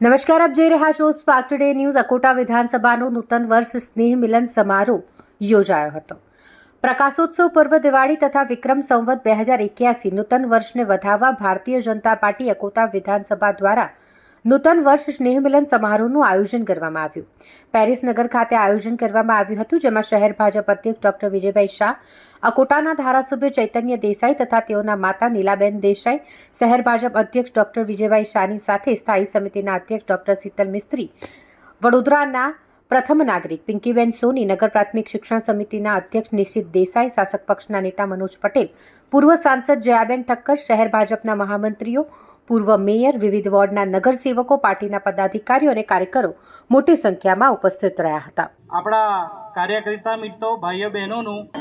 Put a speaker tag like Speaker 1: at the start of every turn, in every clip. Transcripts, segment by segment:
Speaker 1: નમસ્કાર, આપ જોઈ રહ્યા છો સ્પાર્ક ટુડે ન્યૂઝ અકોટા વિધાનસભાનો નૂતન વર્ષ સ્નેહ મિલન સમારોહ યોજાયો હતો. પ્રકાશોત્સવ પર્વ દિવાળી તથા વિક્રમ સંવત બે હજાર એક્યાસી નૂતન વર્ષને વધાવવા ભારતીય જનતા પાર્ટી અકોટા વિધાનસભા દ્વારા નૂતન વર્ષ સ્નેહ મિલન સમારોહનું આયોજન કરવામાં આવ્યું. પેરિસ નગર ખાતે આયોજન કરવામાં આવ્યું હતું, જેમાં શહેર ભાજપ અધ્યક્ષ ડોક્ટર વિજયભાઈ શાહ, અકોટાના ધારાસભ્ય ચૈતન્ય દેસાઈ તથા તેઓના માતા નીલાબેન દેસાઈ, શહેર ભાજપ અધ્યક્ષ ડોક્ટર વિજયભાઈ શાહની સાથે સ્થાયી સમિતિના અધ્યક્ષ ડોક્ટર શીતલ મિસ્ત્રી, વડોદરાના પ્રથમ નાગરિક પિંકીબેન સોની નગર પ્રાથમિક શિક્ષણ સમિતિના અધ્યક્ષ નિશિત દેસાઈ શાસક પક્ષના નેતા મનોજ પટેલ, પૂર્વ સાંસદ જયાબેન ઠક્કર, શહેર ભાજપના મહામંત્રીઓ, પૂર્વ મેયર વિવિધ વોર્ડના નગરસેવકો, પાર્ટીના પદાધિકારીઓ અને કાર્યકરો મોટી સંખ્યામાં ઉપસ્થિત રહ્યા હતા.
Speaker 2: આપણા કાર્યકર્તા મિત્રો, ભાઈઓ, બહેનોનું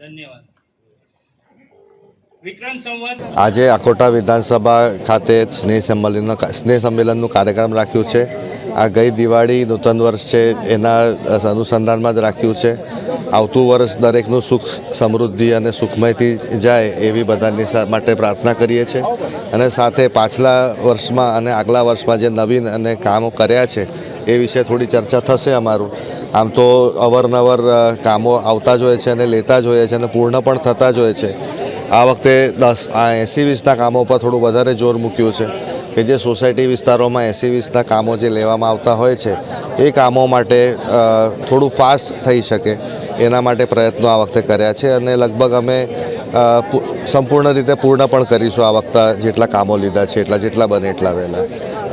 Speaker 2: ધન્યવાદ.
Speaker 3: આજે અકોટા વિધાનસભા ખાતે સ્નેહ સંમેલનનો સ્નેહ સંમેલનનું કાર્યક્રમ રાખ્યું છે. આ ગઈ દિવાળી નૂતન વર્ષ છે, એના અનુસંધાનમાં જ રાખ્યું છે. આવતું વર્ષ દરેકનું સુખ, સમૃદ્ધિ અને સુખમયથી જાય એવી બધાની માટે પ્રાર્થના કરીએ છીએ. અને સાથે પાછલા વર્ષમાં અને આગલા વર્ષમાં જે નવીન અને કામો કર્યા છે એ વિશે થોડી ચર્ચા થશે અમારું. આમ તો અવારનવાર કામો આવતા જ હોય છે અને લેતા જ હોય છે અને પૂર્ણ પણ થતા જ હોય છે. આ વખતે દસ, આ એંસી વીસના કામો પર થોડું વધારે જોર મૂક્યું છે. કે જે સોસાયટી વિસ્તારોમાં એંસી વીસના કામો જે લેવામાં આવતા હોય છે, એ કામો માટે થોડું ફાસ્ટ થઈ શકે. એના માટે પ્રયત્નો આ વખતે કર્યા છે અને લગભગ અમે સંપૂર્ણ રીતે પૂર્ણ પણ કરીશું આ વખતે જેટલા કામો લીધા છે એટલા જેટલા બને એટલા વહેલા.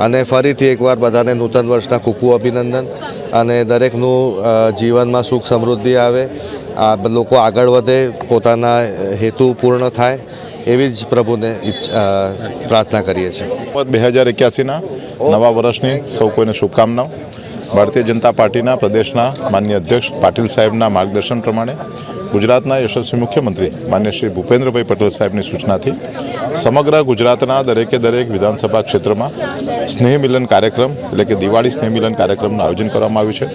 Speaker 3: અને ફરીથી એકવાર બધાને નૂતન વર્ષના ખૂબ અભિનંદન અને દરેકનું જીવનમાં સુખ સમૃદ્ધિ આવે. આ લોકો આગળ વધે પોતાના હેતુ પૂર્ણ થાય એવી જ પ્રભુને ઈચ્છ- પ્રાર્થના કરીએ છીએ.
Speaker 4: બે હજાર એક્યાસીના નવા વર્ષની સૌ કોઈને શુભકામનાઓ. ભારતીય જનતા પાર્ટીના પ્રદેશના માન્ય અધ્યક્ષ પાટીલ સાહેબના માર્ગદર્શન પ્રમાણે ગુજરાતના યશસ્વી મુખ્યમંત્રી માન્ય શ્રી ભૂપેન્દ્રભાઈ પટેલ સાહેબની સૂચનાથી સમગ્ર ગુજરાતના દરેકે દરેક વિધાનસભા ક્ષેત્રમાં સ્નેહ મિલન કાર્યક્રમ એટલે કે દિવાળી સ્નેહ મિલન કાર્યક્રમનું આયોજન કરવામાં આવ્યું છે.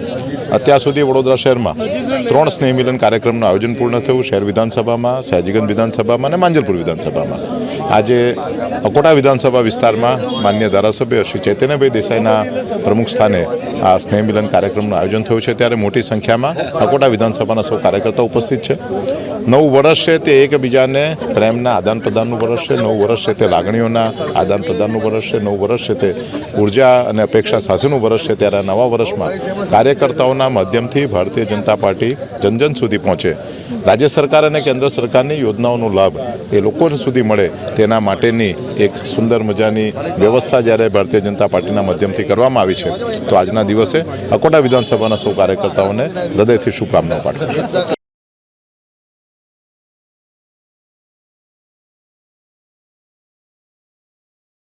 Speaker 4: અત્યાર સુધી વડોદરા શહેરમાં ત્રણ સ્નેહ મિલન કાર્યક્રમનું આયોજન પૂર્ણ થયું શહેર વિધાનસભામાં સહેજીગંજ વિધાનસભામાં અને માંજલપુર વિધાનસભામાં. આજે અકોટા વિધાનસભા વિસ્તારમાં માન્ય ધારાસભ્ય શ્રી ચૈતન્યભાઈ દેસાઈના પ્રમુખ સ્થાને આ સ્નેહ મિલન કાર્યક્રમનું આયોજન થયું છે. ત્યારે મોટી સંખ્યામાં અકોટા વિધાનસભાના સૌ કાર્યકર્તાઓ ઉપસ્થિત છે. નવું વર્ષ છે તે એકબીજાને પ્રેમના આદાન પ્રદાનનું વર્ષ છે, નવું વર્ષ છે તે લાગણીઓના આદાન પ્રદાનનું વર્ષ છે, નવું વર્ષ છે તે ઊર્જા અને અપેક્ષા સાથેનું વર્ષ છે. ત્યારે નવા વર્ષમાં કાર્યકર્તાઓના માધ્યમથી ભારતીય જનતા પાર્ટી જન જન સુધી પહોંચે. રાજ્ય સરકાર અને કેન્દ્ર સરકારની યોજનાઓનો લાભ એ લોકો સુધી મળે તેના માટેની એક સુંદર મજાની વ્યવસ્થા જ્યારે ભારતીય જનતા પાર્ટીના માધ્યમથી કરવામાં આવી છે, તો આજના દિવસે અકોટા વિધાનસભાના સૌ કાર્યકર્તાઓને હૃદયથી શુભકામનાઓ પાઠવું છું.